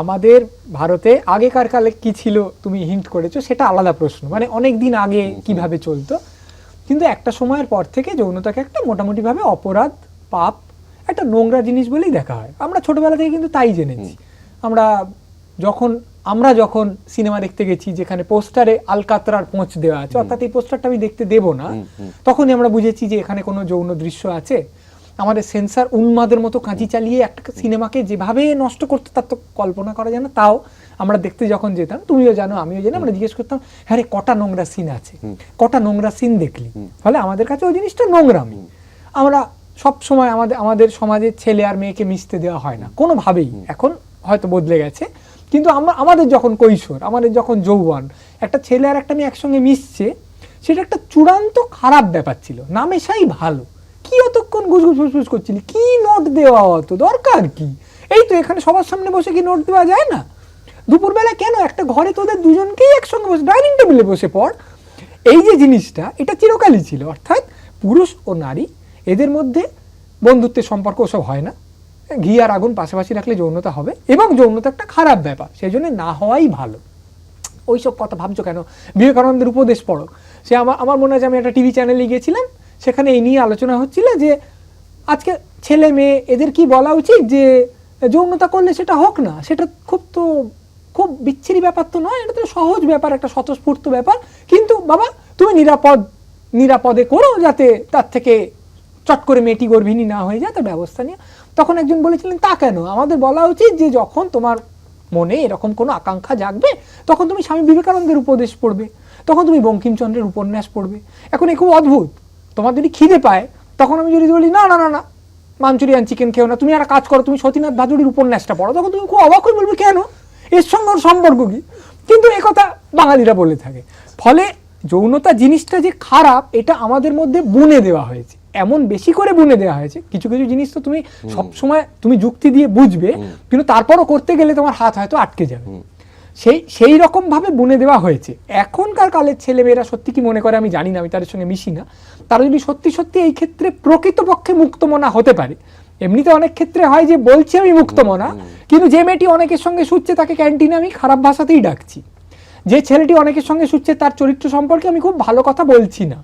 আমাদের ভারতে আগেকার কালে কি ছিল তুমি হিন্ট করেছ সেটা আলাদা প্রশ্ন। মানে অনেক দিন আগে কীভাবে চলতো। কিন্তু একটা সময়ের পর থেকে যৌনতাকে একটা মোটামুটিভাবে অপরাধ পাপ একটা নোংরা জিনিস বলেই দেখা হয়। আমরা ছোটবেলা থেকে কিন্তু তাই জেনেছি। আমরা যখন আমরা যখন সিনেমা দেখতে গেছি যেখানে পোস্টারে আলকাতরার পোঁচ দেওয়া আছে অর্থাৎ এই পোস্টারটা আমি দেখতে দেব না তখনই আমরা বুঝেছি যে এখানে কোনো যৌন দৃশ্য আছে। আমাদের সেন্সার উন্মাদের মতো কাঁচি চালিয়ে একটা সিনেমাকে যেভাবে নষ্ট করতে তার তো কল্পনা করা যায় না। তাও আমরা দেখতে যখন যেতাম তুমিও জানো আমিও জানি আমরা জিজ্ঞেস করতাম হ্যাঁ রে কটা নোংরা সিন আছে? কটা নোংরা সিন দেখলি? ফলে আমাদের কাছে ওই জিনিসটা নোংরামি। আমরা সব সময় আমাদের আমাদের সমাজে ছেলে আর মেয়েকে মিশতে দেওয়া হয় না কোনোভাবেই। এখন হয়তো বদলে গেছে। কিন্তু আমরা আমাদের যখন কৈশোর আমাদের যখন যৌবন একটা ছেলে আর একটা মেয়ে একসঙ্গে মিশছে সেটা একটা চূড়ান্ত খারাপ ব্যাপার ছিল না মেশাই ভালো। কি অতক্ষণ গুজগুজ ফুসফুস করছিলি? কি নোট দেওয়া অত দরকার কি? এই তো এখানে সবার সামনে বসে কি নোট দেওয়া যায় না? দুপুরবেলা কেন একটা ঘরে তোদের দুজনকেই একসঙ্গে বসে ডাইনিং টেবিলে বসে পড়। এই যে জিনিসটা, এটা চিরকালই ছিল। অর্থাৎ পুরুষ ও নারী, এদের মধ্যে বন্ধুত্বের সম্পর্ক ওসব হয় না। ঘি আর আগুন পাশাপাশি রাখলে যৌনতা হবে এবং যৌনতা একটা খারাপ ব্যাপার সেই জন্য না হওয়াই ভালো। ওইসব কথা ভাবছ কেন? বিবেকানন্দের উপদেশ পড়ো। সে আমার আমার মনে আছে আমি একটা টিভি চ্যানেলে গিয়েছিলাম সেখানে এই নিয়ে আলোচনা হচ্ছিল যে আজকে ছেলে মেয়ে, এদের কি বলা উচিত যে যৌনতা করলে সেটা হোক না? সেটা খুব তো, খুব বিচ্ছিরি ব্যাপার তো নয়, এটা তো সহজ ব্যাপার, একটা স্বতঃস্ফূর্ত ব্যাপার। কিন্তু বাবা, তুমি নিরাপদ, নিরাপদে করো যাতে তার থেকে চট করে মেয়েটি গর্ভিণী না হয়ে যায় তার ব্যবস্থা নিয়ে তখন একজন বলেছিলেন, তা কেন? আমাদের বলা উচিত যে যখন তোমার মনে এরকম কোনো আকাঙ্ক্ষা জাগবে, তখন তুমি স্বামী বিবেকানন্দের উপদেশ পড়বে, তখন তুমি বঙ্কিমচন্দ্রের উপন্যাস পড়বে। এখন এ খুব অদ্ভুত। তোমার যদি খিদে পায় তখন আমি যদি বলি না না না না মাঞ্চুরিয়ান চিকেন খেও না তুমি একটা কাজ করো তুমি সতীনাথ ভাদুড়ির উপন্যাসটা পড়ো। তখন তুমি খুব অবাক হয়ে বলবে কেন? এর সঙ্গে ওর সম্পর্ক কি? কিন্তু এ কথা বাঙালিরা বলে থাকে। ফলে যৌনতা জিনিসটা যে খারাপ এটা আমাদের মধ্যে বুনে দেওয়া হয়েছে। এমন বেশি করে বুনে দেওয়া হয়েছে কিছু কিছু জিনিস তো তুমি সবসময় তুমি যুক্তি দিয়ে বুঝবে কিন্তু তারপরও করতে গেলে তোমার হাত হয়তো আটকে যাবে। সেই সেই রকমভাবে বুনে দেওয়া হয়েছে। এখনকার কালের ছেলেমেয়েরা সত্যি কি মনে করে আমি জানি না আমি তাদের সঙ্গে মিশি না। তারা যদি সত্যি সত্যি এই ক্ষেত্রে প্রকৃতপক্ষে মুক্তমনা হতে পারে। এমনিতে অনেক ক্ষেত্রে হয় যে বলছি আমি মুক্তমনা কিন্তু যে মেয়েটি অনেকের সঙ্গে শুচ্ছে তাকে ক্যান্টিনে আমি খারাপ ভাষাতেই ডাকছি। যে ছেলেটি অনেকের সঙ্গে শুচ্ছে তার চরিত্র সম্পর্কে আমি খুব ভালো কথা বলছি না।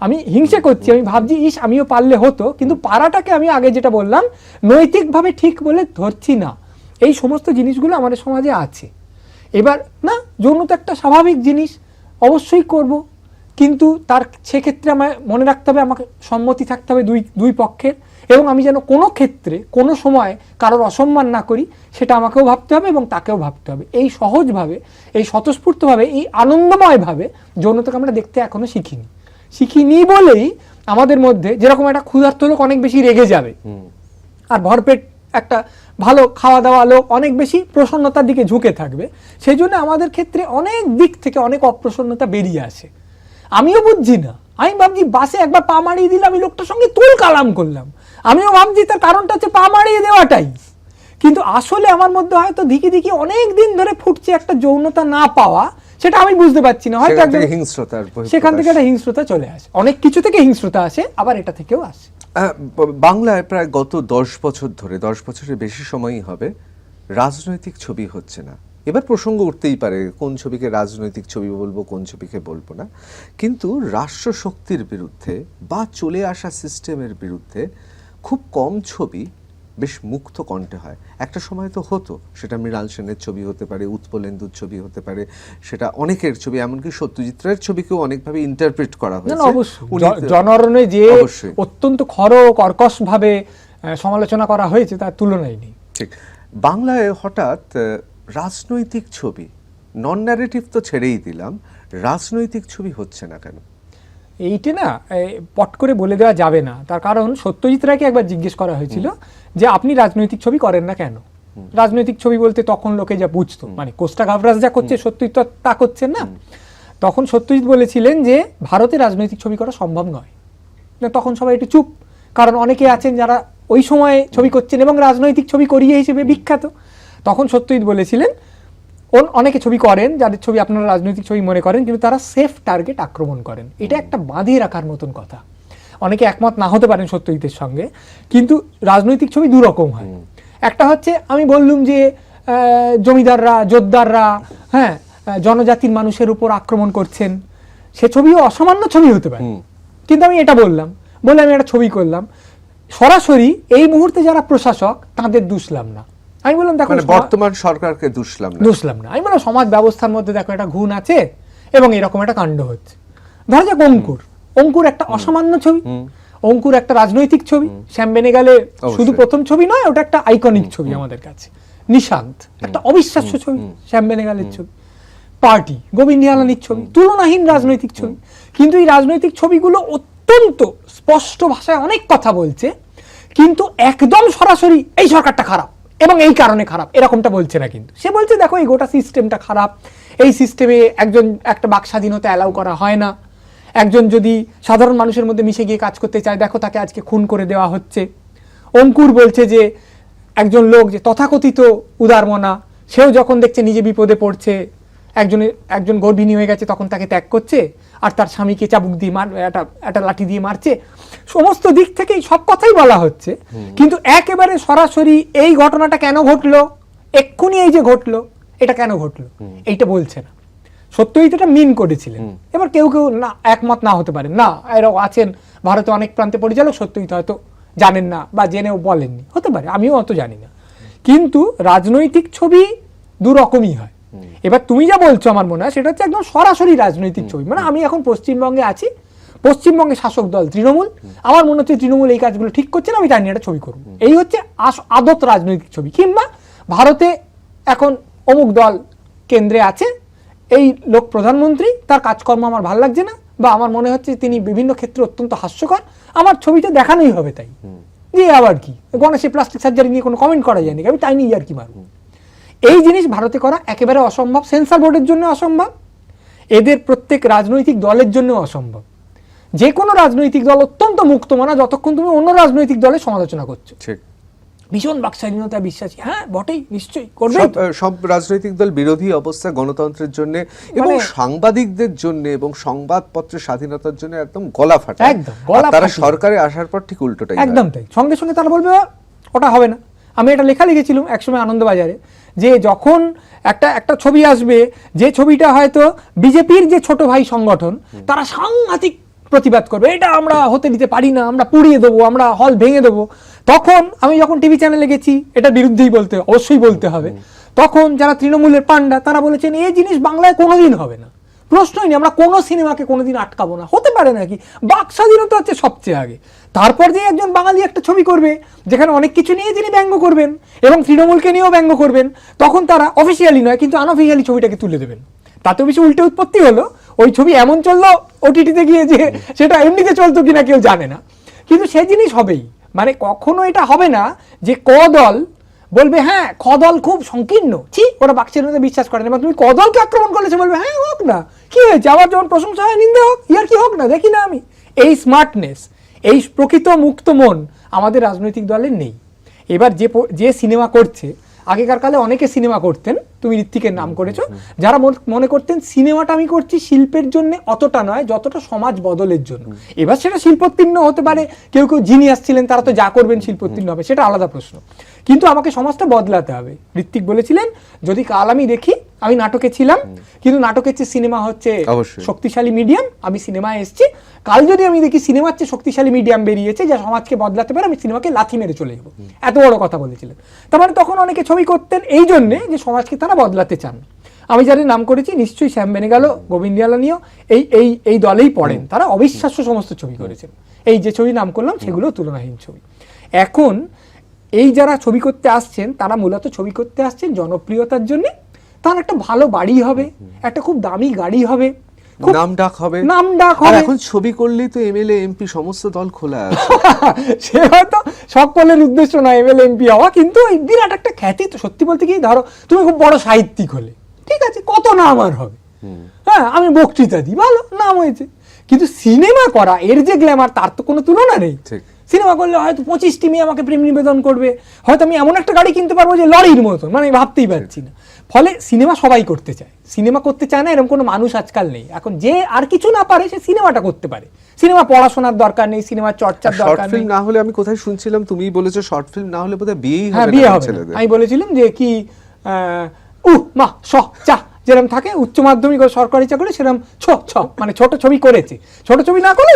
আমি হিংসে করছি আমি ভাবছি ইস আমিও পারলে হতো। কিন্তু পারাটাকে আমি আগে যেটা বললাম নৈতিকভাবে ঠিক বলে ধরছি না। এই সমস্ত জিনিসগুলো আমাদের সমাজে আছে। এবার না যৌনতা একটা স্বাভাবিক জিনিস অবশ্যই করব। কিন্তু তার সেক্ষেত্রে আমায় মনে রাখতে হবে আমাকে সম্মতি থাকতে হবে দুই দুই পক্ষের। এবং আমি যেন কোনো ক্ষেত্রে কোনো সময় কারোর অসম্মান না করি সেটা আমাকেও ভাবতে হবে এবং তাকেও ভাবতে হবে। এই সহজভাবে এই স্বতঃস্ফূর্তভাবে এই আনন্দময়ভাবে যৌনতাকে আমরা দেখতে এখনও শিখিনি। শিখিনি বলেই আমাদের মধ্যে যেরকম একটা ক্ষুধার্ত লোক অনেক বেশি রেগে যাবে। আর ভরপেট একটা ভালো খাওয়া দাওয়া লোক অনেক বেশি প্রসন্নতার দিকে ঝুঁকে থাকবে। সেই জন্য আমাদের ক্ষেত্রে অনেক দিক থেকে অনেক অপ্রসন্নতা বেরিয়ে আসে। আমিও বুঝছি না। আমি ভাবছি বাসে একবার পা মারিয়ে দিলে আমি লোকটার সঙ্গে তুল কালাম করলাম। আমিও ভাবছি তার কারণটা হচ্ছে পা মারিয়ে দেওয়াটাই। কিন্তু আসলে আমার মধ্যে হয়তো দিকে দিকে অনেক দিন ধরে ফুটছে একটা যৌনতা না পাওয়া সেটা আমি বুঝতে পারছি না। হয়তো একজন- থেকে সেখান থেকে একটা হিংস্রতা চলে আসে। অনেক কিছু থেকে হিংস্রতা আসে আবার এটা থেকেও আসে। বাংলায় প্রায় গত দশ বছর ধরে, দশ বছরের বেশি সময়ই হবে, রাজনৈতিক ছবি হচ্ছে না। এবার প্রসঙ্গ উঠতেই পারে, কোন ছবিকে রাজনৈতিক ছবি বলব, কোন ছবিকে বলব না। কিন্তু রাষ্ট্র শক্তির বিরুদ্ধে বা চলে আসা সিস্টেমের বিরুদ্ধে খুব কম ছবি বেশ মুক্ত কণ্ঠে হয়। একটা সময় তো হতো সেটা মৃণাল সেনের ছবি হতে পারে উৎপলেন্দুর ছবি হতে পারে সেটা অনেকের ছবি এমনকি সত্যজিৎ রায়ের ছবিকেও অনেকভাবে ইন্টারপ্রেট করা হয়েছে। জনরণে যে। অত্যন্ত খর কর্কশ ভাবে সমালোচনা করা হয়েছে তার তুলনায় নেই। ঠিক। বাংলায় হঠাৎ রাজনৈতিক ছবি নন ন্যারেটিভ তো ছেড়েই দিলাম রাজনৈতিক ছবি হচ্ছে না কেন? এইটা না পট করে বলে দেওয়া যাবে না। তার কারণ সত্যজিৎ রায়কে একবার জিজ্ঞেস করা হয়েছিল যে আপনি রাজনৈতিক ছবি করেন না কেন? রাজনৈতিক ছবি বলতে তখন লোকে যা বুঝতো মানে কোস্টা গাভরাজ যা করছে সত্যজিৎ তা করছেন না। তখন সত্যজিৎ বলেছিলেন যে ভারতে রাজনৈতিক ছবি করা সম্ভব নয়। তখন সবাই একটু চুপ। কারণ অনেকে আছেন যারা ওই সময়ে ছবি করছেন এবং রাজনৈতিক ছবি করিয়ে হিসেবে বিখ্যাত। তখন সত্যজিৎ বলেছিলেন অনেকে ছবি করেন যাদের ছবি আপনারা রাজনৈতিক ছবি মনে করেন কিন্তু তারা সেফ টার্গেট আক্রমণ করেন। এটা একটা বাঁধিয়ে রাখার মতন কথা। অনেকে একমত না হতে পারেন সত্যজিতের সঙ্গে কিন্তু রাজনৈতিক ছবি দু রকম হয় একটা হচ্ছে আমি বললুম যে জমিদাররা জোরদাররা হ্যাঁ জনজাতির মানুষের উপর আক্রমণ করছেন সে ছবিও অসামান্য ছবি হতে পারে। কিন্তু আমি এটা বললাম বলে আমি একটা ছবি করলাম। সরাসরি এই মুহূর্তে যারা প্রশাসক তাদের দুষলাম না। আমি বললাম দেখো মানে বর্তমান সরকারকে দুষলাম না। দুষলাম না। আমি বললাম সমাজ ব্যবস্থার মধ্যে দেখো একটা ঘুণ আছে এবং এরকম একটা কাণ্ড হচ্ছে। ধরা যাক অঙ্কুর। অঙ্কুর একটা অসামান্য ছবি। অঙ্কুর একটা রাজনৈতিক ছবি। শ্যাম বেনেগালে শুধু প্রথম ছবি নয় ওটা একটা আইকনিক ছবি আমাদের কাছে। নিশান্ত। একটা অবিশ্বাস্য ছবি শ্যাম বেনেগালের ছবি। পার্টি গোবিন্দ নিয়ালানির ছবি। তুলনাহীন রাজনৈতিক ছবি। কিন্তু এই রাজনৈতিক ছবিগুলো অত্যন্ত স্পষ্ট ভাষায় অনেক কথা বলছে কিন্তু একদম সরাসরি এই সরকারটা খারাপ। এবং এই কারণে খারাপ। এরকমটা বলছে না কিন্তু। সে বলছে, দেখো, এই গোটা সিস্টেমটা খারাপ। এই সিস্টেমে একজন, একটা বাক স্বাধীনতা অ্যালাউ করা হয় না। একজন যদি সাধারণ মানুষের মধ্যে মিশে গিয়ে কাজ করতে চায়, দেখো, তাকে আজকে খুন করে দেওয়া হচ্ছে। অঙ্কুর বলছে যে, একজন লোক যে তথাকথিত উদারমনা, সেও যখন দেখছে নিজে বিপদে পড়ছে একজনের একজন গর্ভিণী হয়ে গেছে তখন তাকে ত্যাগ করছে আর তার স্বামীকে চাবুক দিয়ে মার একটা একটা লাঠি দিয়ে মারছে। সমস্ত দিক থেকেই সব কথাই বলা হচ্ছে। কিন্তু একেবারে সরাসরি এই ঘটনাটা কেন ঘটলো? এক্ষুনি এই যে ঘটলো এটা কেন ঘটলো? এইটা বলছে না। সত্যই তো এটা মিন করেছিলেন। এবার কেউ কেউ না একমত না হতে পারে না এরকম আছেন ভারতে অনেক প্রান্তে পরিচালক সত্যই তো হয়তো জানেন না বা জেনেও বলেননি। হতে পারে আমিও অত জানি না। কিন্তু রাজনৈতিক ছবি দু রকমই হয়। এবার তুমি যা বলছো আমার মনে হয় সেটা হচ্ছে একদম সরাসরি রাজনৈতিক ছবি। মানে আমি এখন পশ্চিমবঙ্গে আছি পশ্চিমবঙ্গে শাসক দল তৃণমূল আমার মনে হচ্ছে তৃণমূল এই কাজগুলো ঠিক করছে না আমি তাই নিয়ে একটা ছবি করব এই হচ্ছে আদত রাজনৈতিক ছবি। কিংবা ভারতে এখন অমুক দল কেন্দ্রে আছে এই লোক প্রধানমন্ত্রী তার কাজকর্ম আমার ভালো লাগছে না বা আমার মনে হচ্ছে তিনি বিভিন্ন ক্ষেত্রে অত্যন্ত হাস্যকর আমার ছবিটা দেখানোই হবে তাই। যে আবার কি? গণেশে প্লাস্টিক সার্জারি নিয়ে কোনো কমেন্ট করা যায়নি আমি তাই নিয়ে আর কি মারব? এই জিনিস ভারতে করা একেবারে অসম্ভব সেন্সার বোর্ডের জন্য অসম্ভব এদের প্রত্যেক রাজনৈতিক দলের জন্য অসম্ভব। যে কোনো রাজনৈতিক দল অত্যন্ত মুক্ত মানা যতক্ষণ তুমি অন্য রাজনৈতিক দলের সমালোচনা করছ। ঠিক। ভীষণ বাকস্বাধীনতা বিশ্বাসী। হ্যাঁ বটেই নিশ্চয়ই করবে সব রাজনৈতিক দল বিরোধী অবস্থা গণতন্ত্রের জন্য এবং মানে- সাংবাদিকদের জন্য এবং সংবাদপত্রের স্বাধীনতার জন্য একদম গলা ফাটা। একদম, তারা সরকারে আসার পর ঠিক উল্টোটাই একদম তাই। সঙ্গে সঙ্গে তারা বলবে ওটা হবে না। আমি এটা লেখা লিখেছিলাম একসময় আনন্দবাজারে। যে যখন একটা একটা ছবি আসবে যে ছবিটা হয়তো বিজেপির যে ছোট ভাই সংগঠন তারা সাংঘাতিক প্রতিবাদ করবে। এটা আমরা হতে দিতে পারি না আমরা পুড়িয়ে দেবো আমরা হল ভেঙে দেবো। তখন আমি যখন টিভি চ্যানেলে গেছি এটা বিরুদ্ধেই বলতে অবশ্যই বলতে হবে। তখন যারা তৃণমূলের পাণ্ডা তারা বলেছেন এই জিনিস বাংলায় কোনোদিন হবে না। প্রশ্নই নেই, আমরা কোনো সিনেমাকে কোনোদিন আটকাবো না। হতে পারে নাকি? বাক স্বাধীনতা হচ্ছে সবচেয়ে আগে। তারপর যে একজন বাঙালি একটা ছবি করবে, যেখানে অনেক কিছু নিয়ে তিনি ব্যঙ্গ করবেন এবং তৃণমূলকে নিয়েও ব্যঙ্গ করবেন, তখন তারা অফিসিয়ালি নয়, কিন্তু আনঅফিসিয়ালি ছবিটাকে তুলে দেবেন। তাতেও বেশি উল্টে উৎপত্তি হলো, ওই ছবি এমন চলল ওটিটিতে গিয়ে যে সেটা এমনিতে চলতো কিনা কেউ জানে না। কিন্তু সে জিনিস হবেই। মানে কখনো এটা হবে না যে ক দল বলবে হ্যাঁ কদল খুব সংকীর্ণ। ছি, ওরা বাক্সের মধ্যে বিশ্বাস করে না। এবার তুমি কদলকে আক্রমণ করলে সে বলবে হ্যাঁ হোক না। কি হয়েছে? আবার যখন প্রশংসা হয় নিন্দে হোক ইয়ার কি হোক না দেখি না আমি। এই স্মার্টনেস এই প্রকৃত মুক্ত মন আমাদের রাজনৈতিক দলে নেই। এবার যে যে সিনেমা করছে আগেকার কালে অনেকে সিনেমা করতেন তুমি ঋত্বিকের নাম করেছ যারা মন- মনে করতেন সিনেমাটা আমি করছি শিল্পের জন্য অতটা নয় যতটা সমাজ বদলের জন্য। এবার সেটা শিল্পোত্তীর্ণ হতে পারে কেউ কেউ জিনিয়াস ছিলেন তারা তো যা করবেন শিল্পোত্তীর্ণ হবে সেটা আলাদা প্রশ্ন। কিন্তু আমাকে সমাজটা বদলাতে হবে। ঋত্বিক বলেছিলেন যদি কাল আমি দেখি আমি নাটকে ছিলাম কিন্তু নাটকের চেয়ে সিনেমা হচ্ছে। শক্তিশালী মিডিয়াম আমি সিনেমায় এসেছি। কাল যদি আমি দেখি সিনেমার চেয়ে শক্তিশালী মিডিয়াম বেরিয়েছে যা সমাজকে বদলাতে পারে আমি সিনেমাকে লাথি মেরে চলে যাব। এত বড় কথা বলেছিলেন। তার মানে তখন অনেকে ছবি করতেন এই জন্যে যে সমাজকে তারা বদলাতে চান। আমি যাদের নাম করেছি নিশ্চয়ই শ্যাম বেনেগালো গোবিন্দিয়ালানিও এই এই এই দলেই পড়েন। তারা অবিশ্বাস্য সমস্ত ছবি করেছেন। এই যে ছবি নাম করলাম সেগুলো তুলনাহীন ছবি। এখন এই যারা ছবি করতে আসছেন তারা মূলত ছবি করতে আসছেন জনপ্রিয়তার জন্য। তার একটা ভালো বাড়ি হবে একটা খুব দামি গাড়ি হবে নাম ডাক হবে। নাম ডাক আর হবে এখন ছবি করলেই তো এমএলএ এমপি সমস্ত দল খোলা আছে। সে হয়তো সকলের উদ্দেশ্য নয় এমএলএ এমপি হওয়া কিন্তু এই বিরাট একটা খ্যাতি তো সত্যি বলতে কি ধরো তুমি খুব বড় সাহিত্যিক হলে ঠিক আছে কত নাম আর হবে? হ্যাঁ আমি বক্তৃতা দিই ভালো নাম হয়েছে। কিন্তু সিনেমা করা এর যে গ্ল্যামার তার তো কোনো তুলনা নেই। ঠিক। সিনেমা করলে হয়তো পঁচিশটি মেয়ে আমাকে প্রেম নিবেদন করবে। হয়তো আমি এমন একটা গাড়ি কিনতে পারব যে লরির মতন মানে আমি ভাবতেই পারছি না। ফলে সিনেমা সবাই করতে চায়। সিনেমা করতে চায় না এরকম কোনো মানুষ আজকাল নেই। এখন যে আর কিছু না পারে সে সিনেমাটা করতে পারে। সিনেমা পড়াশোনার দরকার নেই সিনেমা চর্চার দরকার নেই। না হলে আমি কোথায় শুনছিলাম? তুমি বলেছ শর্ট ফিল্ম না হলে বোধহয় বিয়েই হ্যাঁ হবে বিয়ে হবে আমি বলেছিলাম যে কি উ মা স চা যেরকম থাকে উচ্চ মাধ্যমিক ও সরকারি চাকরি সেরকম ছ ছ মানে ছোট ছবি করেছে। ছোট ছবি না করলে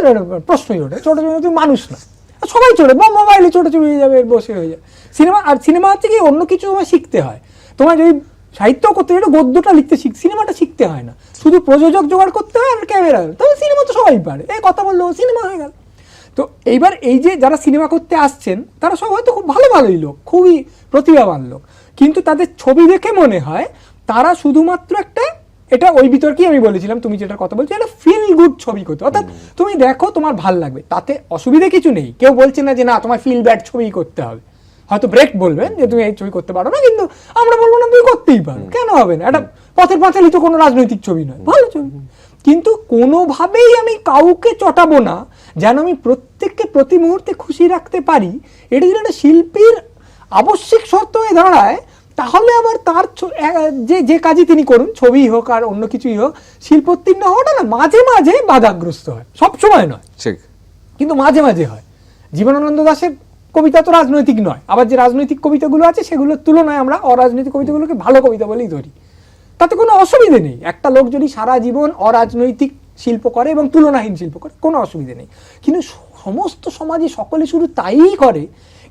প্রশ্নই ওঠে। ছোট ছবি তুমি মানুষ না সবাই চলে মোবাইলে ছোট ছবি হয়ে যাবে, বসে হয়ে যাবে। সিনেমা, আর সিনেমা হচ্ছে কি, অন্য কিছু তোমার শিখতে হয়। তোমার যদি সাহিত্য করতে গেলে গদ্যটা লিখতে শিখ, সিনেমাটা শিখতে হয় না। শুধু প্রযোজক জোগাড় করতে হয় আর ক্যামেরা তবে সিনেমা তো সবাই পারে। এই কথা বলল, সিনেমা হয়ে গেল। তো এইবার এই যে যারা সিনেমা করতে আসছেন, তারা সব হয়তো খুব ভালো, ভালোই লোক, খুবই প্রতিভাবান লোক। কিন্তু তাদের ছবি দেখে মনে হয়, তারা শুধুমাত্র একটা এটা ওই বিতর্কেই আমি বলেছিলাম তুমি যেটা কথা বলছো এটা ফিল গুড ছবি করতে। অর্থাৎ তুমি দেখো তোমার ভালো লাগবে তাতে অসুবিধা কিছু নেই। কেউ বলছে না যে না তোমার ফিল ব্যাড ছবি করতে হবে। হয়তো ব্রেক বলবেন যে তুমি এই ছবি করতে পারো না কিন্তু আমরা বলব না তুমি করতেই পারো। কেন হবে না? এটা পথের পাঁচালি তো কোনো রাজনৈতিক ছবি নয় ভালো ছবি। কিন্তু কোনোভাবেই আমি কাউকে চটাবো না যেন আমি প্রত্যেককে প্রতি মুহূর্তে খুশি রাখতে পারি। এটা যদি একটা শিল্পীর আবশ্যিক শর্ত হয়ে দাঁড়ায় তাহলে আবার তার যে যে কাজই তিনি করুন ছবি হোক আর অন্য কিছুই হোক শিল্পোত্তীর্ণ হওয়াটা না মাঝে মাঝে বাধাগ্রস্ত হয়। সব সময় নয়। ঠিক। কিন্তু মাঝে মাঝে হয়। জীবনানন্দ দাশের কবিতা তো রাজনৈতিক নয়। আবার যে রাজনৈতিক কবিতাগুলো আছে সেগুলোর তুলনায় আমরা অরাজনৈতিক কবিতাগুলোকে ভালো কবিতা বলেই ধরি। তাতে কোনো অসুবিধে নেই। একটা লোক যদি সারা জীবন অরাজনৈতিক শিল্প করে এবং তুলনাহীন শিল্প করে কোনো অসুবিধে নেই। কিন্তু সমস্ত সমাজে সকলে শুধু তাইই করে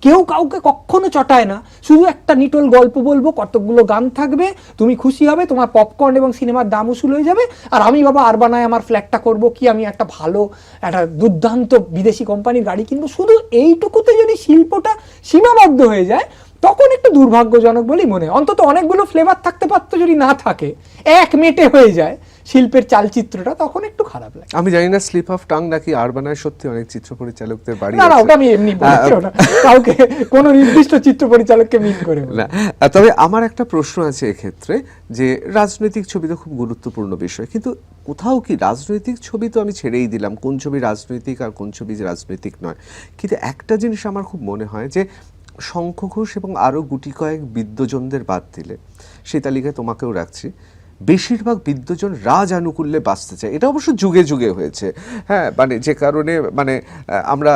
কেউ কাউকে কখনো চটায় না। শুধু একটা নিটল গল্প বলব, কতকগুলো গান থাকবে, তুমি খুশি হবে, তোমার পপকর্ন এবং সিনেমার দাম উসুল হয়ে যাবে, আর আমি বাবা আরবানায় আমার ফ্ল্যাটটা করব কি, আমি একটা ভালো, একটা দুর্দান্ত বিদেশি কোম্পানির গাড়ি কিনবো। শুধু এইটুকুতে যদি শিল্পটা সীমাবদ্ধ হয়ে যায়, তখন একটু দুর্ভাগ্যজনক বলেই মনে হয়। অন্তত অনেকগুলো ফ্লেভার থাকতে পারতো যদি না থাকে। এক মেটে হয়ে যায়। শিল্পের চালচিত্রটা তখন একটু খারাপ লাগে। আমি জানি না স্লিপ অফ টাং নাকি আরবানায় সত্যি অনেক চিত্র পরিচালকদের বাড়ি না না ওটা আমি এমনি বলছি ওটা কাউকে কোনো নির্দিষ্ট চিত্র পরিচালককে মিন করে না তবে আমার একটা প্রশ্ন আছে এক্ষেত্রে যে রাজনৈতিক ছবি তো খুব গুরুত্বপূর্ণ বিষয় কিন্তু কোথাও কি রাজনৈতিক ছবি তো আমি ছেড়েই দিলাম কোন ছবি রাজনৈতিক আর কোন ছবি যে রাজনৈতিক নয়। কিন্তু একটা জিনিস আমার খুব মনে হয় যে শঙ্খ ঘোষ এবং আরও গুটি কয়েক বিদ্যজনদের বাদ দিলে সেই তালিকায় তোমাকেও রাখছি। বেশিরভাগ বিদ্যজন রাজ আনুকূল্যে বাঁচতে চায়। এটা অবশ্য যুগে যুগে হয়েছে। হ্যাঁ মানে যে কারণে মানে আমরা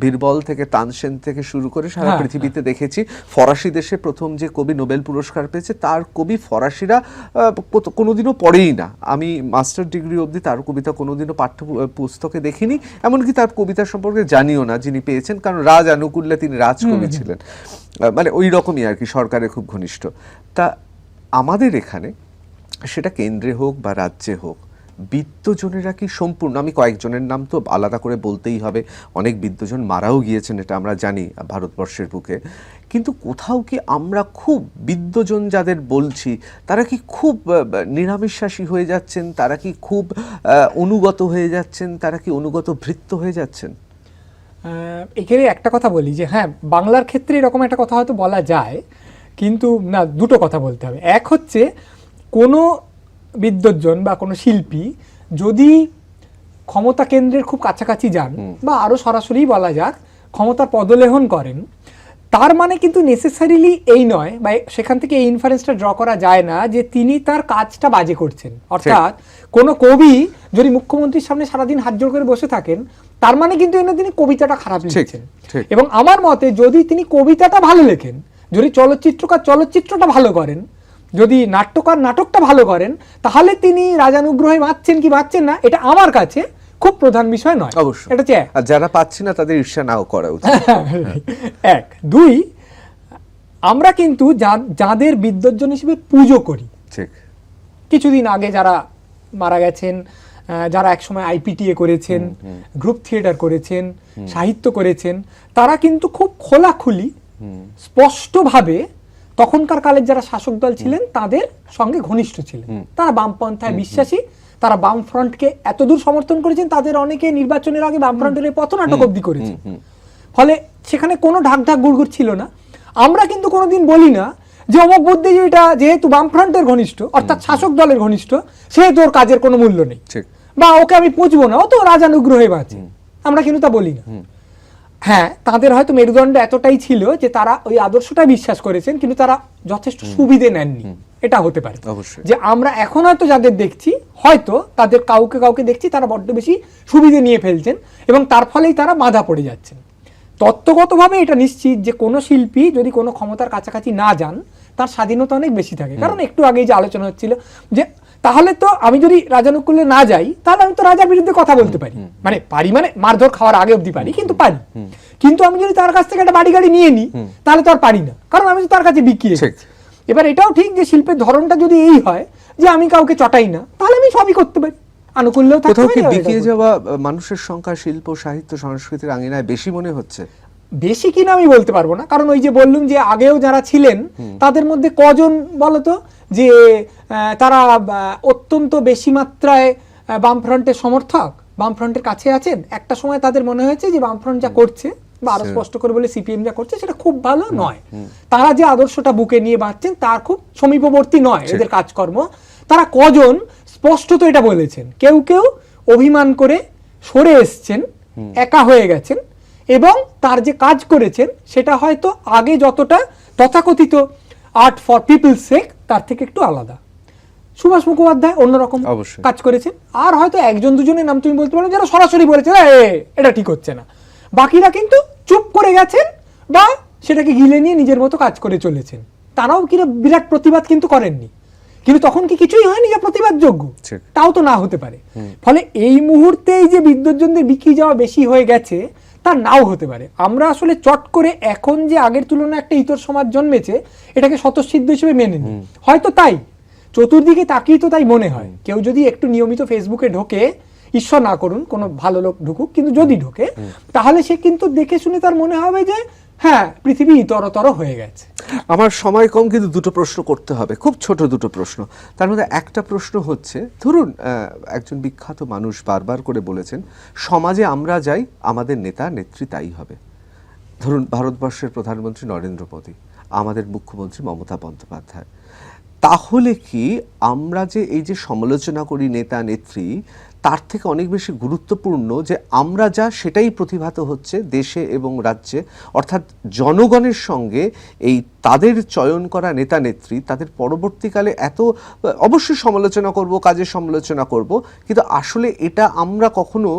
বীরবল থেকে তানসেন থেকে শুরু করে সারা হ্যাঁ, পৃথিবীতে দেখেছি ফরাসি দেশে প্রথম যে কবি নোবেল পুরস্কার পেয়েছে তার কবি ফরাসিরা কোনোদিনও পড়েই না। আমি মাস্টার ডিগ্রি অবধি তার কবিতা কোনোদিনও পাঠ্য পুস্তকে দেখিনি এমনকি তার কবিতা সম্পর্কে জানিও না যিনি পেয়েছেন কারণ রাজ আনুকূল্যে তিনি রাজকবি ছিলেন। মানে ওই রকমই আর কি সরকারের খুব ঘনিষ্ঠ। তা আমাদের এখানে সেটা কেন্দ্রে হোক বা রাজ্যে হোক বিত্তজনেরা কি সম্পূর্ণ, আমি কয়েকজনের নাম তো আলাদা করে বলতেই হবে, অনেক বিত্তজন মারাও গিয়েছেন, এটা আমরা জানি ভারতবর্ষের বুকে, কিন্তু কোথাও কি আমরা খুব বিদ্যজন যাদের বলছি, তারা কি খুব নিরামিশ্বাসী হয়ে যাচ্ছেন, তারা কি খুব অনুগত হয়ে যাচ্ছেন, তারা কি অনুগত ভৃত্য হয়ে যাচ্ছেন? এখানে একটা কথা বলি যে হ্যাঁ বাংলার ক্ষেত্রে এরকম একটা কথা হয়তো বলা যায়, কিন্তু না, দুটো কথা বলতে হবে। এক হচ্ছে কোনো বিদ্যজন বা কোনো শিল্পী যদি ক্ষমতা কেন্দ্রের খুব কাছাকাছি যান বা আরও সরাসরি বলা যাক ক্ষমতার পদলেহন করেন তার মানে কিন্তু নেসেসারিলি এই নয় বা সেখান থেকে এই ইনফারেন্সটা ড্র করা যায় না যে তিনি তার কাজটা বাজে করছেন। অর্থাৎ কোনো কবি যদি মুখ্যমন্ত্রীর সামনে সারাদিন হাত জোড় করে বসে থাকেন তার মানে কিন্তু এনে তিনি কবিতাটা খারাপ লিখছেন। এবং আমার মতে যদি তিনি কবিতাটা ভালো লেখেন যদি চলচ্চিত্রকার চলচ্চিত্রটা ভালো করেন যদি নাট্যকার নাটকটা ভালো করেন তাহলে তিনি রাজানুগ্রহে বাঁচছেন কি বাঁচছেন না এটা আমার কাছে খুব প্রধান বিষয় নয়। অবশ্যই। এটা হচ্ছে আর যারা পাচ্ছি না তাদের ঈর্ষা নাও করা উচিত। এক। দুই আমরা কিন্তু যাদের বিদ্যজন হিসেবে পুজো করি ঠিক। কিছুদিন আগে যারা মারা গেছেন যারা একসময় আইপিটিএ করেছেন গ্রুপ থিয়েটার করেছেন সাহিত্য করেছেন তারা কিন্তু খুব খোলাখুলি স্পষ্টভাবে তখনকার কালের যারা শাসক দল ছিলেন তাদের সঙ্গে ঘনিষ্ঠ ছিলেন। তারা বামপন্থায় বিশ্বাসী তারা বাম ফ্রন্টকে এতদূর সমর্থন করেছেন তাদের অনেকে নির্বাচনের আগে বাম ফ্রন্টের এই পথনাটক অব্দি করেছেন। ফলে সেখানে কোনো ঢাক ঢাক গুড়গুড় ছিল না। আমরা কিন্তু কোনোদিন বলি না যে অমক বুদ্ধিজীবীটা যেহেতু বামফ্রন্টের ঘনিষ্ঠ অর্থাৎ শাসক দলের ঘনিষ্ঠ সেহেতু ওর কাজের কোনো মূল্য নেই। ঠিক। বা ওকে আমি পুঁজবো না ও তো রাজানুগ্রহে বাঁচে। আমরা কিন্তু তা বলি না। হ্যাঁ তাদের হয়তো মেরুদণ্ড এতটাই ছিল যে তারা ওই আদর্শটা বিশ্বাস করেছেন কিন্তু তারা যথেষ্ট সুবিধে নেননি। এটা হতে পারে। যে আমরা এখন হয়তো যাদের দেখছি হয়তো তাদের কাউকে কাউকে দেখছি তারা বড্ড বেশি সুবিধে নিয়ে ফেলছেন এবং তার ফলেই তারা বাধা পড়ে যাচ্ছেন। তত্ত্বগতভাবে এটা নিশ্চিত যে কোনো শিল্পী যদি কোনো ক্ষমতার কাছাকাছি না যান তার স্বাধীনতা অনেক বেশি থাকে। কারণ একটু আগেই যে আলোচনা হচ্ছিল যে তাহলে তো আমি যদি রাজানুকুলে না যাই তাহলে আমি তো রাজার বিরুদ্ধে কথা বলতে পারি। মানে পারি মানে মারধর খাওয়ার আগে অবধি পারি কিন্তু পারি। কিন্তু আমি যদি তার কাছ থেকে একটা বাড়ি গাড়ি নিয়ে নিই তাহলে তো আর পারি না। কারণ আমি তো তার কাছে বিকিয়ে এবার এটাও ঠিক যে শিল্পের ধরনটা যদি এই হয় যে আমি কাউকে চটাই না তাহলে আমি সবই করতে পারি। আনুকূল্যও থাকতে কোথাও কি বিকিয়ে যাওয়া মানুষের সংখ্যা শিল্প সাহিত্য সংস্কৃতির আঙিনায় বেশি মনে হচ্ছে? বেশি কিনা আমি বলতে পারব না। কারণ ওই যে বললুম যে আগেও যারা ছিলেন তাদের মধ্যে কজন বলতো যে তারা অত্যন্ত বেশি মাত্রায় বামফ্রন্টের সমর্থক বামফ্রন্টের কাছে আছেন। একটা সময় তাদের মনে হয়েছে যে বামফ্রন্ট যা করছে বা আরও স্পষ্ট করে বলে সিপিএম যা করছে সেটা খুব ভালো নয়। তারা যে আদর্শটা বুকে নিয়ে বাঁচছেন তার খুব সমীপবর্তী নয় এদের কাজকর্ম। তারা কজন স্পষ্টত এটা বলেছেন। কেউ কেউ অভিমান করে সরে এসছেন একা হয়ে গেছেন। এবং তার যে কাজ করেছেন সেটা হয়তো আগে যতটা তথাকথিত আর্ট ফর পিপলস সেক তার থেকে একটু আলাদা। সুভাষ মুখোপাধ্যায় অন্যরকম কাজ করেছেন। আর হয়তো একজন দুজনের নাম তুমি বলতে পারো যারা সরাসরি বলেছে এটা ঠিক হচ্ছে না। বাকিরা কিন্তু চুপ করে গেছেন বা সেটাকে গিলে নিয়ে নিজের মতো কাজ করে চলেছেন। তারাও কিনা বিরাট প্রতিবাদ কিন্তু করেননি। কিন্তু তখন কি কিছুই হয়নি যে প্রতিবাদযোগ্য। তাও তো না হতে পারে। ফলে এই মুহূর্তে এই যে বিদ্যুৎজনদের বিক্রি যাওয়া বেশি হয়ে গেছে তা নাও হতে পারে। আমরা আসলে চট করে এখন যে আগের তুলনায় একটা ইতর সমাজ জন্মেছে এটাকে স্বতঃসিদ্ধ হিসেবে মেনে নিই। হয়তো তাই চতুর্দিকে তাকিয়ে তো তাই মনে হয়। কেউ যদি একটু নিয়মিত ফেসবুকে ঢোকে ঈশ্বর না করুন কোনো ভালো লোক ঢুকুক কিন্তু যদি ঢোকে তাহলে সে কিন্তু দেখে শুনে তার মনে হবে যে হ্যাঁ পৃথিবী ইতরতর হয়ে গেছে। আমার সময় কম, কিন্তু দুটো প্রশ্ন করতে হবে। খুব ছোট দুটো প্রশ্ন। তার মধ্যে একটা প্রশ্ন হচ্ছে, ধরুন একজন বিখ্যাত মানুষ বারবার করে বলেছেন, সমাজে আমরা যাই, আমাদের নেতা, নেত্রী তাই হবে। ধরুন, ভারতবর্ষের প্রধানমন্ত্রী নরেন্দ্র মোদী, আমাদের মুখ্যমন্ত্রী মমতা বন্দ্যোপাধ্যায়। তাহলে কি আমরা যে এই যে সমালোচনা করি নেতা, নেত্রী তার থেকে অনেক বেশি গুরুত্বপূর্ণ যে আমরা যা সেটাই প্রতিভাত হচ্ছে দেশে এবং রাজ্যে। অর্থাৎ জনগণের সঙ্গে এই তাদের চয়ন করা নেতা নেত্রী, তাদের পরবর্তীকালে এত, অবশ্যই সমালোচনা করব, কাজের সমালোচনা করব, কিন্তু আসলে এটা আমরা কখনো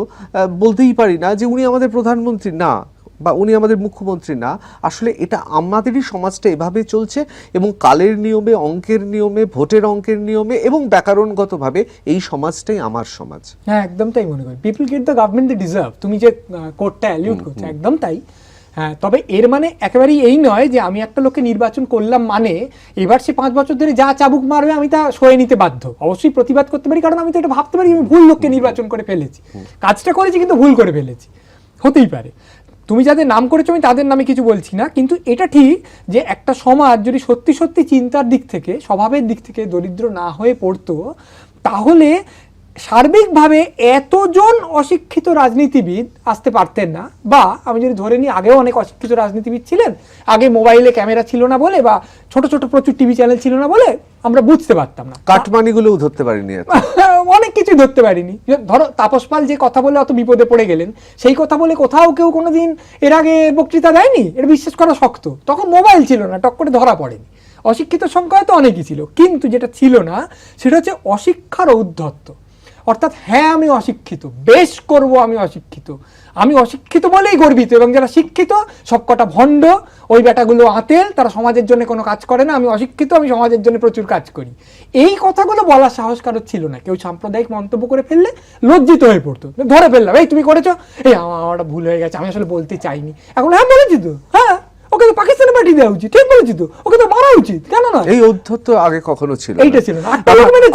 বলতেই পারি না যে উনি আমাদের প্রধানমন্ত্রী। না বা উনি আমাদের মুখ্যমন্ত্রী না আসলে এটা আমাদেরই সমাজটা এভাবে চলছে এবং কালের নিয়মে অঙ্কের নিয়মে ভোটের অঙ্কের নিয়মে এবং ব্যাকরণগতভাবে এই সমাজটাই আমার সমাজ। হ্যাঁ একদম তাই মনে করি। People get the government they deserve তুমি যে কোর্টটা অ্যালিউট করছ একদম তাই। হ্যাঁ তবে এর মানে একেবারেই এই নয় যে আমি একটা লোককে নির্বাচন করলাম মানে এবার সে পাঁচ বছর ধরে যা চাবুক মারবে আমি তা সয়ে নিতে বাধ্য। অবশ্যই প্রতিবাদ করতে পারি কারণ আমি তো এটা ভাবতে পারি আমি ভুল লোককে নির্বাচন করে ফেলেছি। কাজটা করেছি কিন্তু ভুল করে ফেলেছি। হতেই পারে। তুমি যাদের নাম করেছ, আমি তাদের নামে কিছু বলছি না, কিন্তু এটা ঠিক যে একটা সমাজ যদি সত্যি সত্যি চিন্তার দিক থেকে, স্বভাবের দিক থেকে দরিদ্র না হয়ে পড়তো, তাহলে সার্বিকভাবে এতজন অশিক্ষিত রাজনীতিবিদ আসতে পারতেন না বা আমি যদি ধরে নিই আগেও অনেক অশিক্ষিত রাজনীতিবিদ ছিলেন আগে মোবাইলে ক্যামেরা ছিল না বলে বা ছোট ছোট প্রচুর টিভি চ্যানেল ছিল না বলে আমরা বুঝতে পারতাম না। কাটমানিগুলোও ধরতে পারিনি। অনেক কিছু ধরতে পারিনি। ধরো তাপস পাল যে কথা বলে অত বিপদে পড়ে গেলেন সেই কথা বলে কোথাও কেউ কোনোদিন এর আগে বক্তৃতা দেয়নি? এটা বিশ্বাস করা শক্ত। তখন মোবাইল ছিল না টক করে ধরা পড়েনি। অশিক্ষিত সংখ্যা তো অনেকই ছিল কিন্তু যেটা ছিল না সেটা হচ্ছে অশিক্ষার ঔদ্ধত্য। অর্থাৎ হ্যাঁ আমি অশিক্ষিত, বেশ করব, আমি অশিক্ষিত। আমি অশিক্ষিত বলেই গর্বিত এবং যারা শিক্ষিত, সবকটা ভণ্ড, ওই বেটাগুলো আতেল, তারা সমাজের জন্য কোনো কাজ করে না, আমি অশিক্ষিত, আমি সমাজের জন্য প্রচুর কাজ করি। এই কথাগুলো বলার সাহস কারোর ছিল না। কেউ সাম্প্রদায়িক মন্তব্য করে ফেললে লজ্জিত হয়ে পড়তো। ধরে ফেললাম, এই তুমি করেছ? এই, আমার ভুল হয়ে গেছে, আমি আসলে বলতে চাইনি। এখন হ্যাঁ বলেছি তো। হ্যাঁ ওকে তো পাকিস্তানে পাঠিয়ে দেওয়া উচিত। ঠিক বলেছি তো? ওকে তো মারা উচিত। কেন না এই অধ্যত্ত আগে কখনো ছিল। এইটা ছিল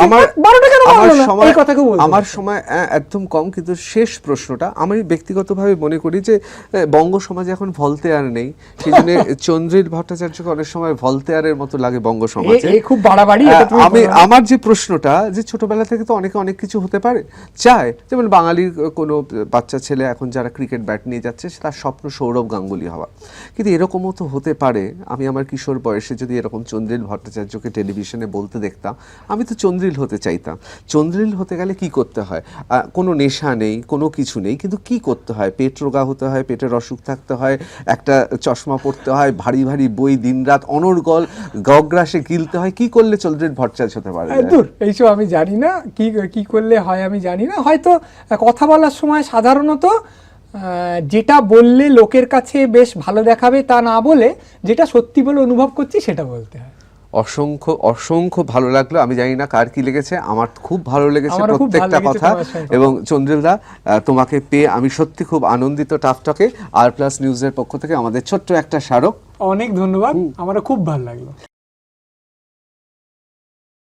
আমার- বারোটা কেন? সময় এই কথা কেউ আমার সময় একদম কম কিন্তু শেষ প্রশ্নটা আমি ব্যক্তিগতভাবে মনে করি যে বঙ্গ সমাজে এখন ভলতেয়ার নেই। সেই জন্য চন্দ্রিল ভট্টাচার্যকে অনেক সময় ভলতেয়ারের মতো লাগে বঙ্গ সমাজে। খুব বাড়াবাড়ি আমি আমার যে প্রশ্নটা যে ছোটবেলা থেকে তো অনেকে অনেক কিছু হতে পারে চায়। যেমন বাঙালির কোনো বাচ্চা ছেলে এখন যারা ক্রিকেট ব্যাট নিয়ে যাচ্ছে তার স্বপ্ন সৌরভ গাঙ্গুলি হওয়া কিন্তু এরকমও তো হতে পারে, আমি আমার কিশোর বয়সে যদি এরকম চন্দ্রিল ভট্টাচার্যকে টেলিভিশনে বলতে দেখতাম, আমি তো চন্দ্রিল হতে চাইতাম। চন্দ্রিল হতে গেলে কি করতে হয়? কোনো নেশা নেই, কোনো কিছু নেই, কিন্তু কি করতে হয়? পেট রোগা হতে হয়, পেটের অসুখ থাকতে হয়, একটা চশমা পড়তে হয়, ভারী ভারী বই দিনরাত অনর্গল, গগ্রাসে গিলতে হয়, কি করলে চন্দ্রিল ভট্টাচার্য হতে পারে? এইসব আমি জানি না, কি কি করলে হয় আমি জানি না, হয়তো কথা বলার সময় সাধারণত যেটা বললে লোকের কাছে বেশ ভালো দেখাবে তা না বলে যেটা সত্যি বলে অনুভব করছি সেটা বলতে হয়। অসংখ্য অসংখ্য ভালো লাগল। আমি জানি না কার কি লেগেছে আমার খুব ভালো লেগেছে প্রত্যেকটা কথা। এবং চন্দ্রিলদা তোমাকে পেয়ে আমি সত্যি খুব আনন্দিত টাফটকে আর প্লাস নিউজের পক্ষ থেকে আমাদের ছোট্ট একটা স্মারক। অনেক ধন্যবাদ আমার খুব ভালো লাগল।